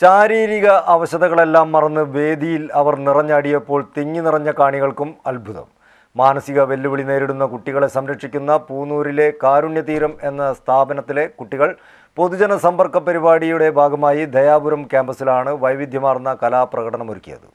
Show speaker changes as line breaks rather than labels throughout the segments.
ശാരീരിക അവശതകളെല്ലാം മറന്ന് വേദിയിൽ അവർ നിറഞ്ഞാടിയപ്പോൾ തിങ്ങി നിറഞ്ഞ കാണികൾക്കും അത്ഭുതം. മാനസിക വെല്ലുവിളി നേരിടുന്ന കുട്ടികളെ സംരക്ഷിക്കുന്ന പൂനൂരിലെ കാരുണ്യതീരം എന്ന സ്ഥാപനത്തിലെ കുട്ടികൾ പൊതുജന സമ്പർക്ക പരിപാടിയുടെ ഭാഗമായി ദയാപുരം ക്യാമ്പസിലാണ് വൈവിധ്യമാർന്ന കലാപ്രകടനമൊരുക്കിയത്.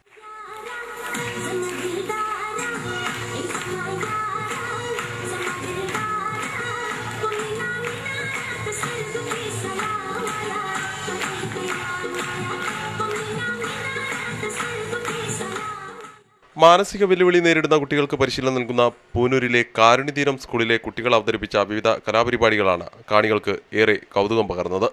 മാനസിക വെല്ലുവിളി നേരിടുന്ന കുട്ടികൾക്ക് പരിശീലനം നൽകുന്ന പൂനൂരിലെ കാരുണിതീരം സ്കൂളിലെ കുട്ടികൾ അവതരിപ്പിച്ച വിവിധ കലാപരിപാടികളാണ് കാണികൾക്ക് ഏറെ കൗതുകം പകർന്നത്.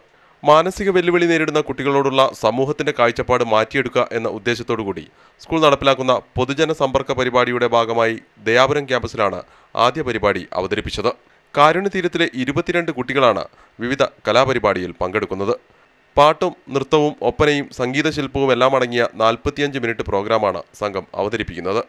മാനസിക വെല്ലുവിളി നേരിടുന്ന കുട്ടികളോടുള്ള സമൂഹത്തിന്റെ കാഴ്ചപ്പാട് മാറ്റിയെടുക്കുക എന്ന ഉദ്ദേശത്തോടുകൂടി സ്കൂൾ നടപ്പിലാക്കുന്ന പൊതുജന സമ്പർക്ക പരിപാടിയുടെ ഭാഗമായി ദയാപുരം ക്യാമ്പസിലാണ് ആദ്യ പരിപാടി അവതരിപ്പിച്ചത്. കാരുണ്യതീരത്തിലെ ഇരുപത്തിരണ്ട് കുട്ടികളാണ് വിവിധ കലാപരിപാടിയിൽ പങ്കെടുക്കുന്നത്. പാട്ടും നൃത്തവും ഒപ്പനയും സംഗീതശില്പവും എല്ലാം അടങ്ങിയ നാൽപ്പത്തിയഞ്ച് മിനിറ്റ് പ്രോഗ്രാമാണ് സംഘം അവതരിപ്പിക്കുന്നത്.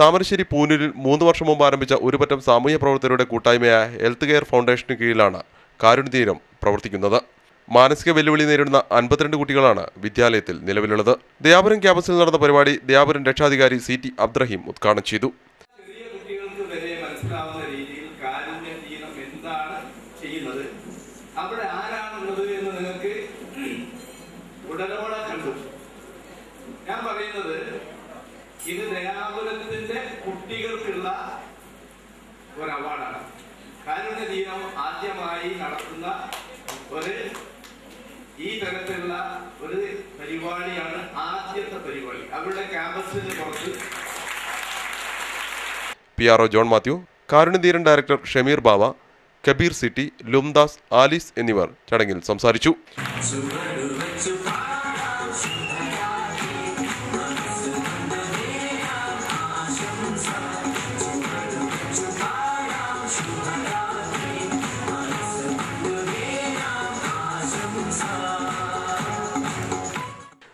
താമരശ്ശേരി പൂനൂരിൽ മൂന്ന് വർഷം മുമ്പ് ആരംഭിച്ച ഒരുപറ്റം സാമൂഹ്യ പ്രവർത്തകരുടെ കൂട്ടായ്മയായ ഹെൽത്ത് കെയർ ഫൗണ്ടേഷന് കീഴിലാണ് കാരുണ്യതീരം പ്രവർത്തിക്കുന്നത്. മാനസിക വെല്ലുവിളി നേരിടുന്ന അൻപത്തിരണ്ട് കുട്ടികളാണ് വിദ്യാലയത്തിൽ നിലവിലുള്ളത്. ദയാപുരം ക്യാമ്പസിൽ നടന്ന പരിപാടി ദയാപുരം രക്ഷാധികാരി സി ടി അബ്ദ്രഹീം ഉദ്ഘാടനം ചെയ്തു.
നിങ്ങൾക്ക് ഞാൻ പറയുന്നത് ഇത് കുട്ടികൾക്കുള്ള ഒരു അവാർഡാണ് കാരുണ്യ ദീനം ആദ്യമായി നടത്തുന്ന ഒരു ഈ തരത്തിലുള്ള ഒരു പരിപാടിയാണ് ആദ്യത്തെ പരിപാടി. അവരുടെ ക്യാമ്പസിന് പുറത്ത്
P R O John Mathew കാരുണ്യധീരൻ director Shameer Bava Kabir city ലുംദാസ് ആലിസ് എന്നിവർ ചടങ്ങിൽ സംസാരിച്ചു.